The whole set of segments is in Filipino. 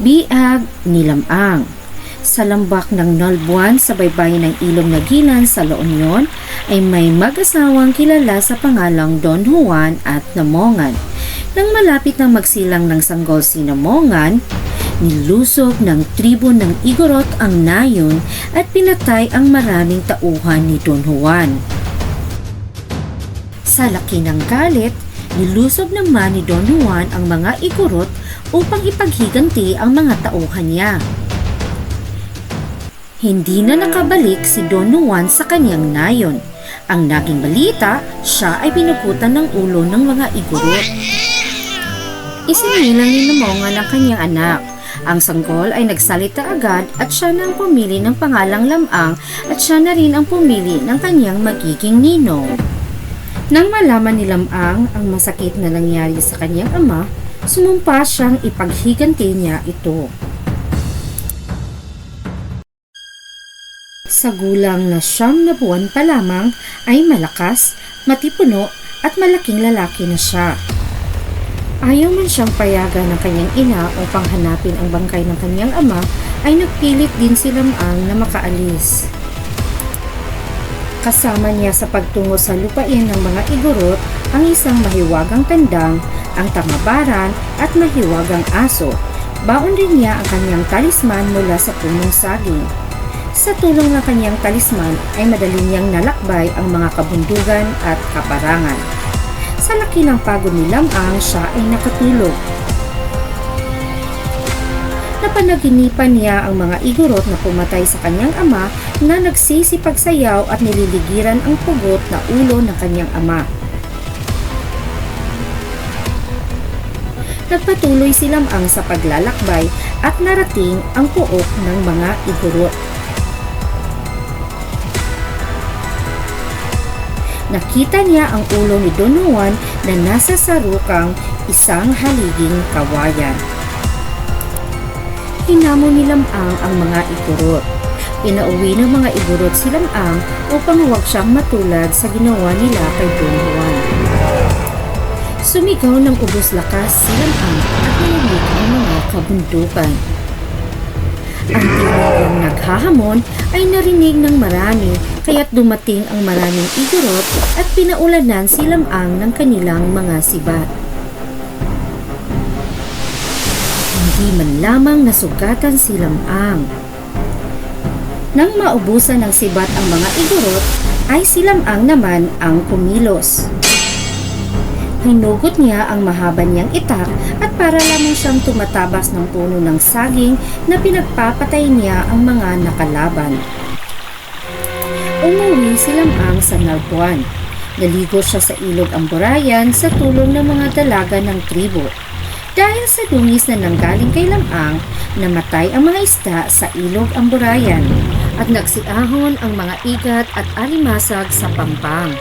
Biag ni Lamang. Sa lambak ng Nalbuan sa baybayin ng Ilong Nagilan sa La Union ay may mag-asawang kilala sa pangalang Don Juan at Namongan. Nang malapit na magsilang ng sanggol si Namongan, nilusog ng tribo ng Igorot ang nayon at pinatay ang maraming tauhan ni Don Juan. Sa laki ng galit, nilusob naman ni Don Juan ang mga Igorot upang ipaghiganti ang mga tauhan niya. Hindi na nakabalik si Don Juan sa kanyang nayon. Ang naging balita, siya ay pinuputan ng ulo ng mga Igorot. Isinilang ni Namongan ang kanyang anak. Ang sanggol ay nagsalita agad at siya na ang pumili ng pangalang Lamang at siya na rin ang pumili ng kanyang magiging ninong. Nang malaman ni Lamang ang masakit na nangyari sa kanyang ama, sumumpa siyang ipaghiganti niya ito. Sa gulang na siyam na buwan pa lamang ay malakas, matipuno at malaking lalaki na siya. Ayaw man siyang payagan ng kanyang ina upang hanapin ang bangkay ng kanyang ama ay nagpilit din si Lamang na makaalis. Kasama niya sa pagtungo sa lupain ng mga igorot ang isang mahiwagang tandang, ang tamabaran at mahiwagang aso. Baon din niya ang kanyang talisman mula sa punong saging. Sa tulong ng kanyang talisman ay madali niyang nalakbay ang mga kabundugan at kaparangan. Sa laki ng pagod ni Lamang, siya ay nakatulog. Napanaginipan niya ang mga igorot na pumatay sa kanyang ama na nagsisipagsayaw at nililigiran ang pugot na ulo ng kanyang ama. Nagpatuloy si Lamang sa paglalakbay at narating ang puok ng mga igorot. Nakita niya ang ulo ni Don Juan na nasa sarukang isang haliging kawayan. Hinamon ni Lamang ang mga igurot. Pinauwi ng mga igurot si Lamang upang huwag siyang matulad sa ginawa nila kay Don Juan. Sumigaw ng ubos lakas si Lamang at nalalig ang mga kabundukan. Ang tinigang naghahamon ay narinig ng marami kaya't dumating ang maraming igorot at pinaulanan si Lamang ng kanilang mga sibat. Hindi man lamang nasugatan si Lamang. Nang maubusan ng sibat ang mga igorot, ay si Lamang naman ang kumilos. Hinugot niya ang mahaba niyang itak at para lamang siyang tumatabas ng puno ng saging na pinagpapatay niya ang mga nakalaban. Umuwi si Lamang sa Nalbuan. Naligo siya sa ilog Amburayan sa tulong ng mga dalaga ng tribo. Dahil sa dungis na nanggaling kay Lamang, namatay ang mga isda sa ilog Amburayan at nagsiahon ang mga igat at alimasag sa pampang.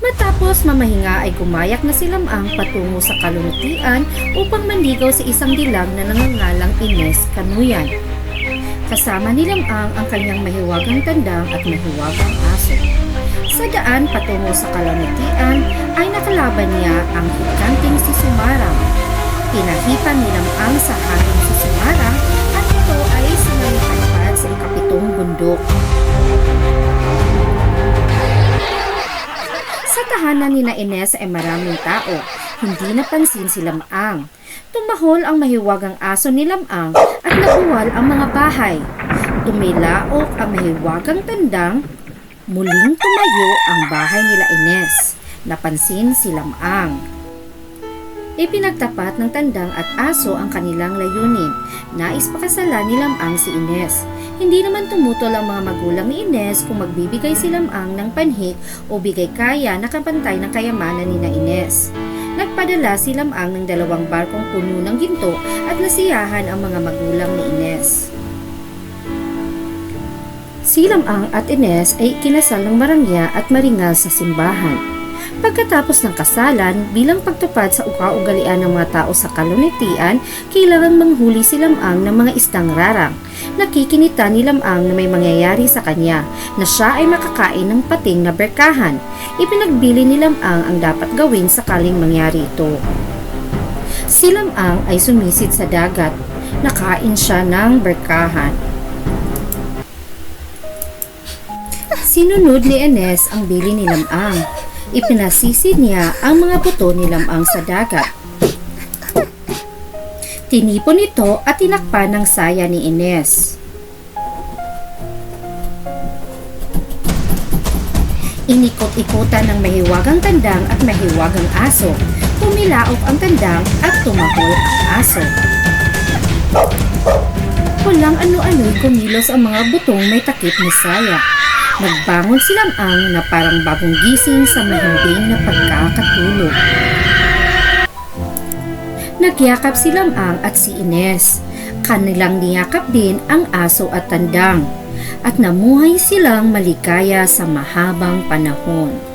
Matapos mamahinga ay gumayak na si Lamang patungo sa kalunutian upang manligaw sa isang dilag na nangangalang Ines Kanuyan. Kasama ni Lamang ang kanyang mahiwagang tandang at mahiwagang aso. Sa daan patungo sa kalunutian ay nakalaban niya ang hikanting si Sumarang. Pinahipan ni Lamang sa hangin si Sumarang at ito ay sinalipad sa ikapitong bundok. Tahanan ni na Ines ay maraming tao. Hindi napansin si Lamang. Tumahol ang mahiwagang aso ni Lamang at nabuwal ang mga bahay. Tumilaok ang mahiwagang tandang. Muling tumayo ang bahay nila Ines. Napansin si Lamang. Ipinagtapat ng tandang at aso ang kanilang layunin. Nais pakasalan ni Lamang si Ines. Hindi naman tumutol ang mga magulang ni Ines kung magbibigay si Lamang ng panhik o bigay kaya na kapantay ng kayamanan ni na Ines. Nagpadala si Lamang ng dalawang barkong puno ng ginto at nasiyahan ang mga magulang ni Ines. Si Lamang at Ines ay kinasal ng marangya at maringal sa simbahan. Pagkatapos ng kasalan, bilang pagtupad sa ukaugalian ng mga tao sa kalunitian, kailangan manghuli si Lamang ng mga istang rarang. Nakikinita ni Lamang na may mangyayari sa kanya, na siya ay makakain ng pating na berkahan. Ipinagbili ni Lamang ang dapat gawin sakaling mangyari ito. Si Lamang ay sumisid sa dagat. nakain siya ng berkahan. Sinunod ni Enes ang bili ni Lamang. Ipinasisi niya ang mga buto ni Lamang sa dagat. Tinipon ito at tinakpan ng saya ni Ines. Inikot-ikutan ng mahiwagang tandang at mahiwagang aso. Pumilaok ang tandang at tumahol ang aso. Walang ano-ano'y kumilos ang mga butong may takip ni Saya. Nagbangon silang ang na parang bagong gising sa mahimbing na pagkakatulog. Nagyakap si Lamang at si Ines. Kanilang niyakap din ang aso at tandang. At namuhay silang maligaya sa mahabang panahon.